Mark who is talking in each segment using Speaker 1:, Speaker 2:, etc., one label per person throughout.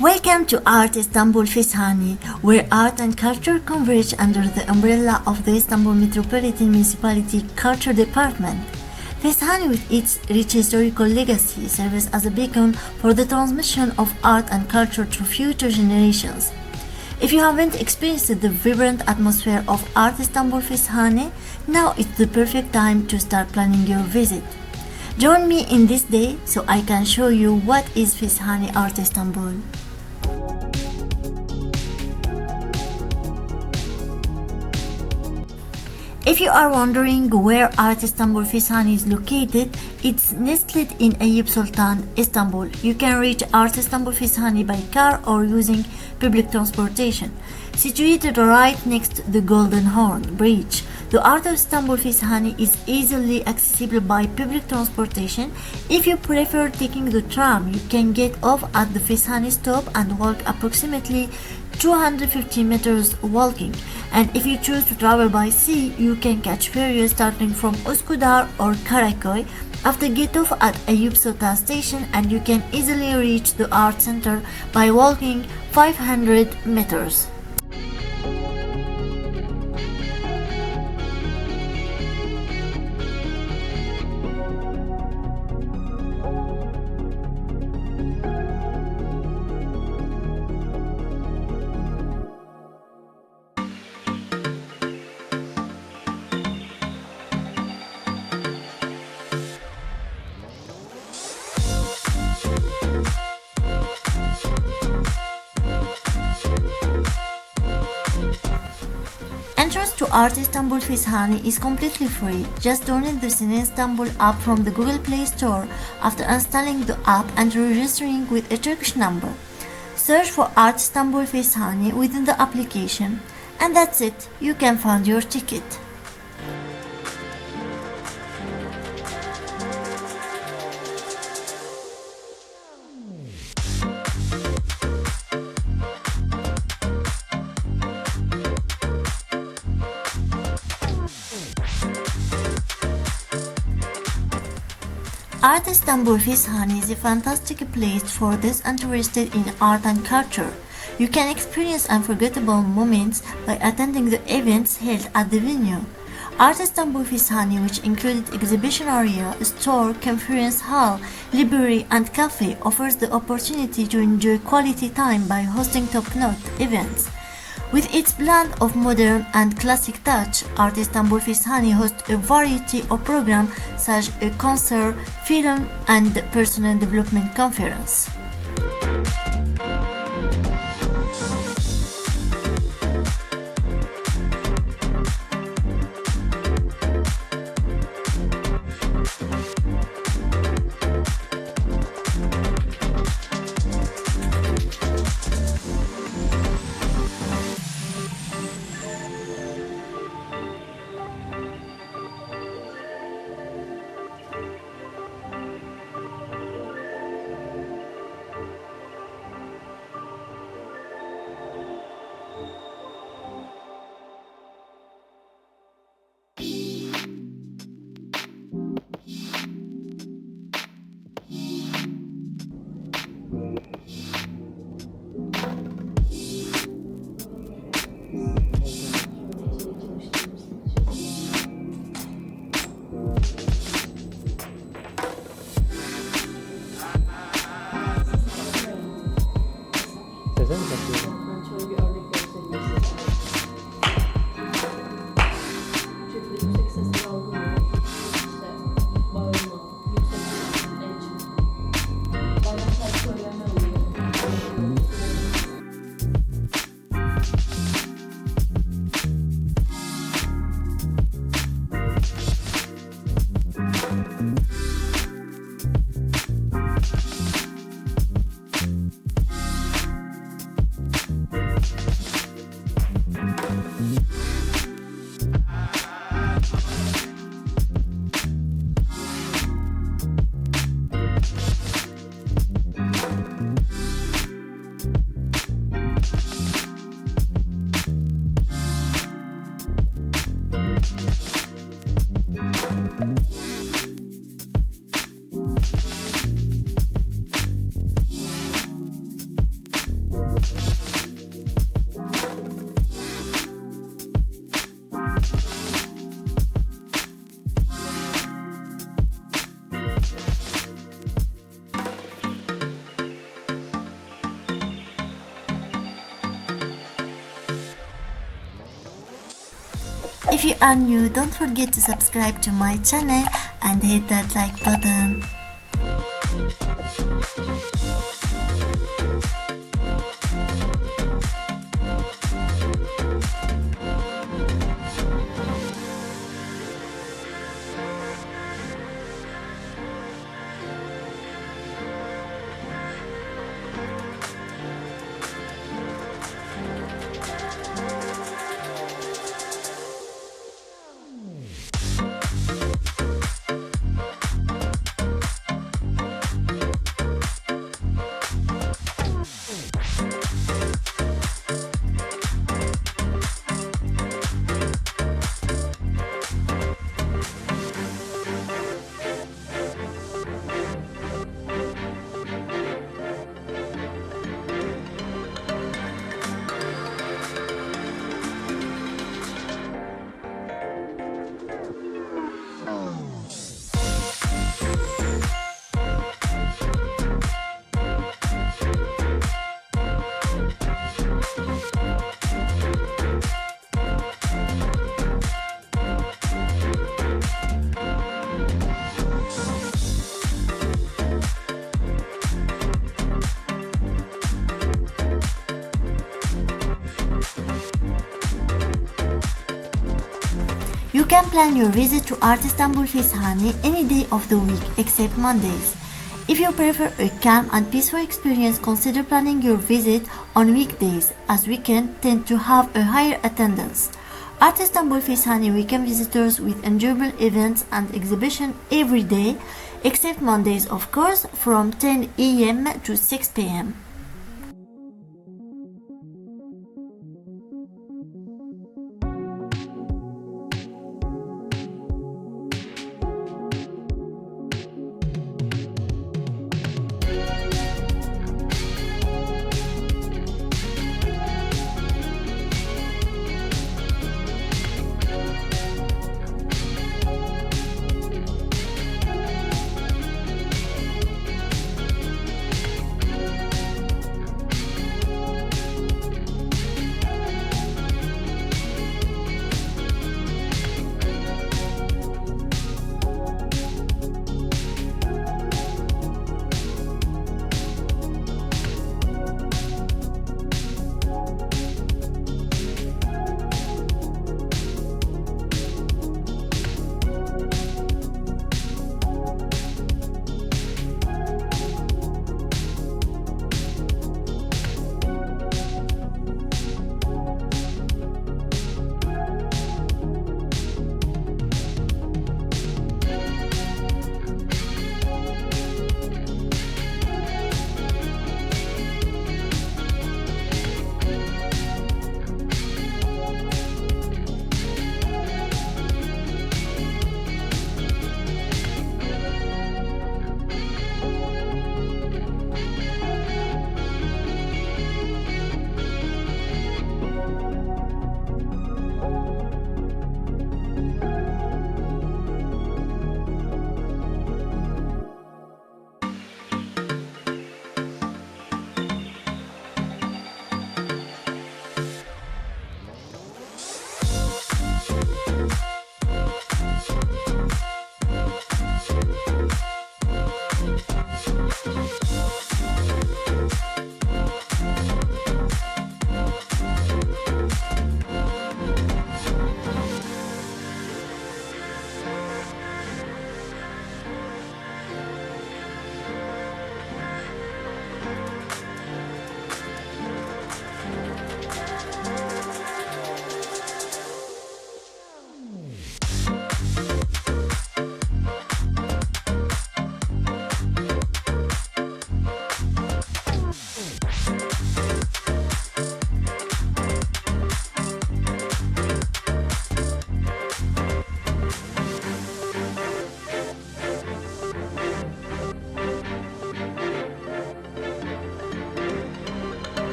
Speaker 1: Welcome to Art Istanbul Fishhani, where art and culture converge under the umbrella of the Istanbul Metropolitan Municipality Culture Department. Fishhani, with its rich historical legacy, serves as a beacon for the transmission of art and culture to future generations. If you haven't experienced the vibrant atmosphere of Art Istanbul Fishhani, now is the perfect time to start planning your visit. Join me in this day so I can show you what is Fishhani Art Istanbul. If you are wondering where Art Istanbul Fishhani is located, it's nestled in Eyüp Sultan, Istanbul. You can reach Art Istanbul Fishhani by car or using public transportation. Situated right next to the Golden Horn Bridge, the Art of Istanbul Fishhani is easily accessible by public transportation. If you prefer taking the tram, you can get off at the Fishhani stop and walk approximately 250 meters walking. And if you choose to travel by sea, you can catch ferries starting from Üsküdar or Karaköy. After get off at Sultan station and you can easily reach the art center by walking 500 meters. To Art Istanbul Fishhani is completely free. Just download the Cine Istanbul app from the Google Play Store after installing the app and registering with a Turkish number. Search for Art Istanbul Fishhani within the application, and that's it. You can find your ticket. Art Istanbul Fishhani is a fantastic place for those interested in art and culture. You can experience unforgettable moments by attending the events held at the venue. Art Istanbul Fishhani, which included exhibition area, store, conference hall, library, and cafe, offers the opportunity to enjoy quality time by hosting top-notch events. With its blend of modern and classic touch, Art Istanbul Fishhani hosts a variety of programs such as a concert, film, and personal development conference. 何部っていうの you are new, don't forget to subscribe to my channel and hit that like button. You can plan your visit to Art Istanbul Fishani any day of the week except Mondays. If you prefer a calm and peaceful experience, consider planning your visit on weekdays as weekends tend to have a higher attendance. Art Istanbul Fishani weekend visitors with enjoyable events and exhibition every day except Mondays of course from 10 am to 6 pm.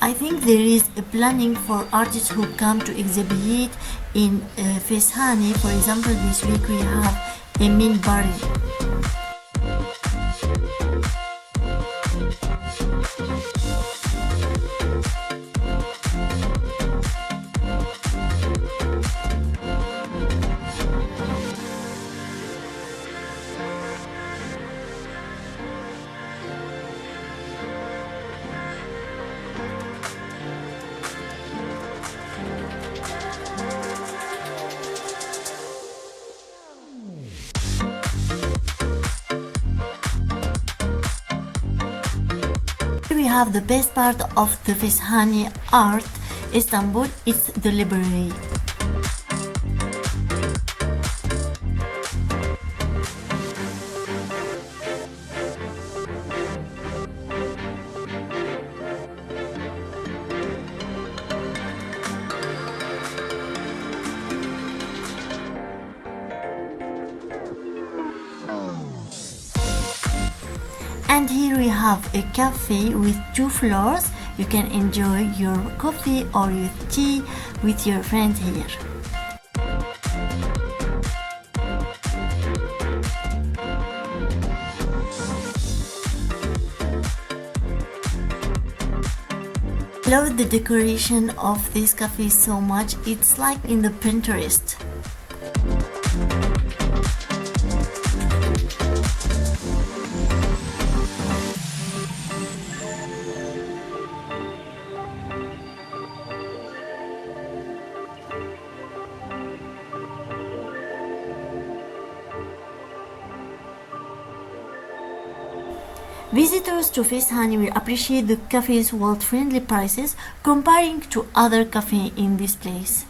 Speaker 1: I think there is a planning for artists who come to exhibit in uh, Fesani. For example, this week we have Emin Bari. Have the best part of the Feshani art. Istanbul it's the library have a cafe with two floors. You can enjoy your coffee or your tea with your friends here. Love the decoration of this cafe so much. It's like in the pinterest Visitors to Feshani will appreciate the cafe's world-friendly prices comparing to other cafes in this place.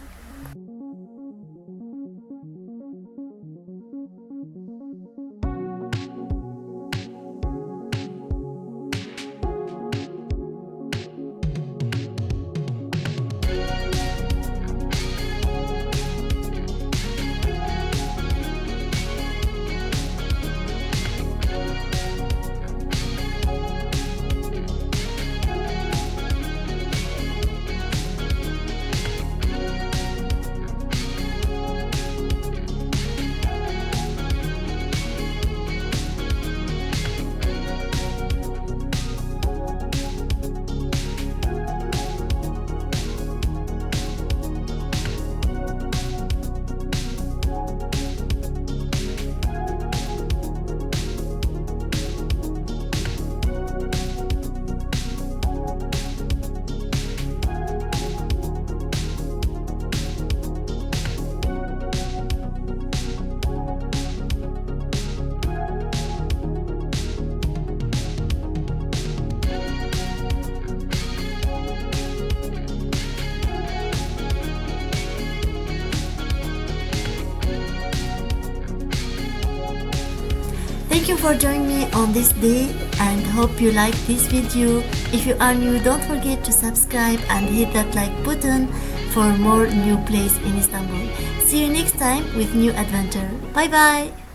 Speaker 1: For joining me on this day and hope you like this video. If you are new, don't forget to subscribe and hit that like button for more new place in Istanbul. See you next time with new adventure. Bye bye.